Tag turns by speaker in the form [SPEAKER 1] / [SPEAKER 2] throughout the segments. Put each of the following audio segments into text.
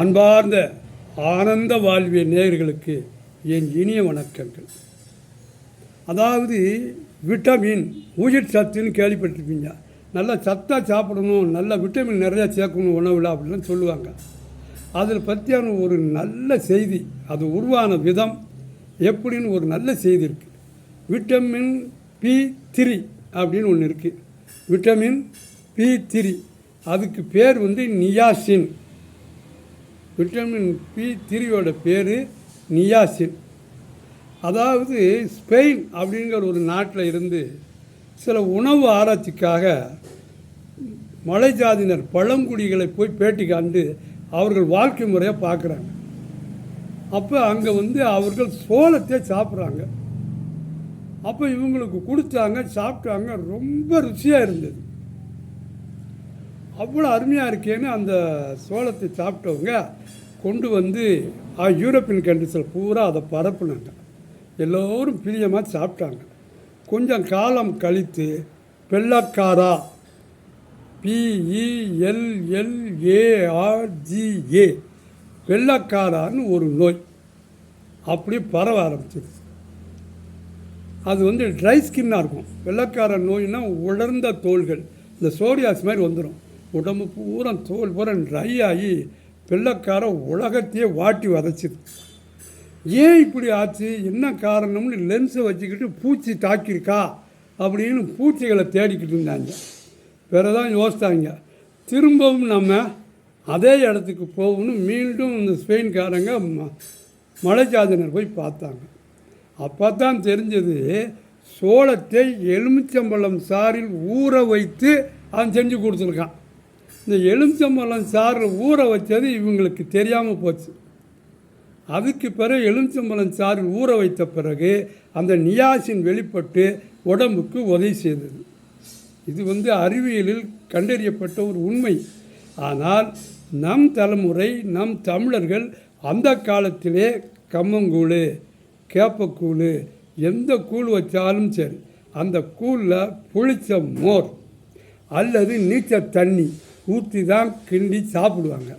[SPEAKER 1] அன்பார்ந்த ஆனந்த வாழ்விய நேயர்களுக்கு என் இனிய வணக்கங்கள். அதாவது விட்டமின் உயிர் சத்துன்னு கேள்விப்பட்டிருப்பீங்க. நல்லா சத்தாக சாப்பிடணும் நல்ல விட்டமின் நிறையா சேர்க்கணும் உணவில் அப்படின்னு சொல்லுவாங்க. அதில் பற்றியான ஒரு நல்ல செய்தி அது உருவான விதம் எப்படின்னு ஒரு நல்ல செய்தி இருக்குது விட்டமின் பி த்ரீ அப்படின்னு ஒன்று இருக்குது விட்டமின் பி த்ரீ அதுக்கு பேர் வந்து நியாசின் விட்டமின் பி த்ரீயோட பேர் நியாசின். அதாவது ஸ்பெயின் அப்படிங்கிற ஒரு நாட்டில் இருந்து சில உணவு ஆராய்ச்சிக்காக மலை ஜாதியினர் பழங்குடிகளை போய் பேட்டி காண்டு அவர்கள் வாழ்க்கை முறையை பார்க்குறாங்க. அப்போ அங்கே வந்து அவர்கள் சோளத்தை சாப்பிட்றாங்க. அப்போ இவங்களுக்கு கொடுத்தாங்க சாப்பிட்டாங்க ரொம்ப ருசியாக இருந்தது. அவ்வளோ அருமையாக இருக்கேன்னு அந்த சோளத்தை சாப்பிட்டவங்க கொண்டு வந்து யூரோப்பியன் கண்ட்ரிஸில் பூரா அதை பரப்புனாங்க. எல்லோரும் பிரியமாக சாப்பிட்டாங்க. கொஞ்சம் காலம் கழித்து பெல்லக்காரா பிஇஎல்எல்ஏஆர்ஜிஏ வெள்ளக்காரான்னு ஒரு நோய் அப்படி பரவ ஆரம்பிச்சிருச்சு. அது வந்து ட்ரை ஸ்கின்னாக இருக்கும். வெள்ளக்கார நோய்னா உலர்ந்த தோள்கள் இந்த சோரியாஸ் மாதிரி வந்துடும் உடம்பு பூரா தோல் பூரா ட்ரை ஆகி வெள்ளக்கார உலகத்தையே வாட்டி வதச்சிது. ஏன் இப்படி ஆச்சு? என்ன காரணம்னு லென்ஸை வச்சுக்கிட்டு பூச்சி தாக்கியிருக்கா? அப்படின்னு பூச்சிகளை தேடிக்கிட்டு இருந்தாங்க. பிறதான் தான் யோசித்தாங்க திரும்பவும் நம்ம அதே இடத்துக்கு போகணும். மீண்டும் இந்த ஸ்பெயின்காரங்க ம மலைச்சாதனர் போய் பார்த்தாங்க. அப்போ தான் தெரிஞ்சது சோளத்தை எலுமிச்சம்பழம் சாறில் ஊற வைத்து அவன் செஞ்சு கொடுத்துருக்கான். இந்த எலுமிச்சம்பழம் சாறு ஊற வச்சது இவங்களுக்கு தெரியாமல் போச்சு. அதுக்கு பிறகு எலுமிச்சம்பழம் சாறு ஊற வைத்த பிறகு அந்த நியாசின் வெளிப்பட்டு உடம்புக்கு உதவி செய்தது. இது வந்து அறிவியலில் கண்டறியப்பட்ட ஒரு உண்மை. ஆனால் நம் தலைமுறை நம் தமிழர்கள் அந்த காலத்திலே கம்மங்கூழ் கேப்பக்கூழ் எந்த கூழ் வச்சாலும் சரி அந்த கூழில் புளிச்ச மோர் அல்லது நீச்சல் தண்ணி ஊற்றி தான் கிண்டி சாப்பிடுவாங்க.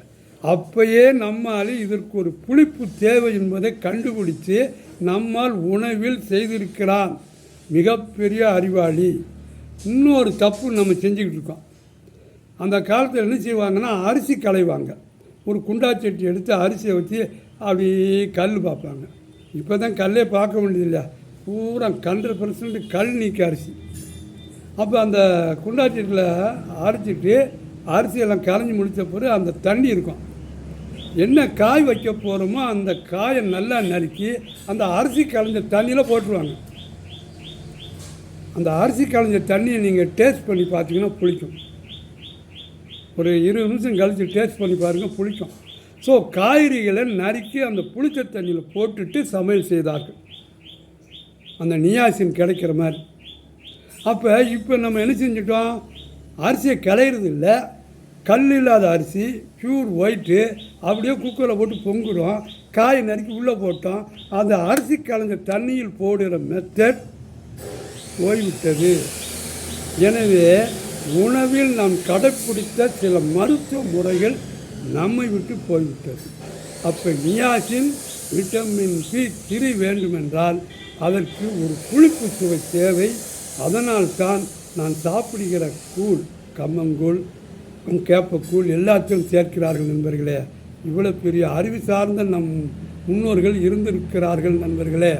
[SPEAKER 1] அப்பயே நம்மால் இதற்கு ஒரு புளிப்பு தேவை என்பதை கண்டுபிடித்து நம்மால் உணவில் செய்திருக்கிறான். மிகப்பெரிய அறிவாளி. இன்னொரு தப்பு நம்ம செஞ்சுக்கிட்டு இருக்கோம். அந்த காலத்தில் என்ன செய்வாங்கன்னா அரிசி களைவாங்க. ஒரு குண்டாச்சட்டி எடுத்து அரிசியை வச்சு அப்படி கல் பார்ப்பாங்க. இப்போ தான் கல்லே பார்க்க வேண்டியதில்லை. பூரா ஹண்ட்ரட் பர்சன்ட் கல் நீக்க அரிசி. அப்போ அந்த குண்டாச்சட்டியில் அரைச்சிட்டு அரிசியெல்லாம் கரைஞ்சி முடித்த பிறகு அந்த தண்ணி இருக்கும். என்ன காய் வைக்க போகிறோமோ அந்த காயை நல்லா நறுக்கி அந்த அரிசி கலைஞ்ச தண்ணியில் போட்டுருவாங்க. அந்த அரிசி கலைஞ்ச தண்ணியை நீங்கள் டேஸ்ட் பண்ணி பார்த்தீங்கன்னா புளிக்கும். ஒரு இருபது நிமிஷம் கழித்து டேஸ்ட் பண்ணி பாருங்கள் புளிக்கும். ஸோ காய்கறிகளை நறுக்கி அந்த புளிச்ச தண்ணியில் போட்டுட்டு சமையல் செய்தார்கள். அந்த நியாசின் கிடைக்கிற மாதிரி. அப்போ இப்போ நம்ம என்ன செஞ்சிட்டோம்? அரிசியை கிளையிறது இல்லை. கல் இல்லாத அரிசி பியூர் ஒயிட்டு அப்படியே குக்கரில் போட்டு பொங்குறோம். காய் நறுக்கி உள்ளே போட்டோம். அந்த அரிசி கலந்த தண்ணியில் போடுகிற மெத்தட் போய்விட்டது. எனவே உணவில் நாம் கடைப்பிடித்த சில மருத்துவ முறைகள் நம்மை விட்டு போய்விட்டது. அப்போ நியாசின் விட்டமின் சி திரி வேண்டுமென்றால் அதற்கு ஒரு புளிப்பு சுவை தேவை. அதனால்தான் நான் சாப்பிடுகிற கூழ் கம்மங்கூழ் கேப்பக்கூழ் எல்லாத்தையும் சேர்க்கிறார்கள் நண்பர்களே. இவ்வளோ பெரிய அறிவு சார்ந்த நம் முன்னோர்கள் இருந்திருக்கிறார்கள் நண்பர்களே.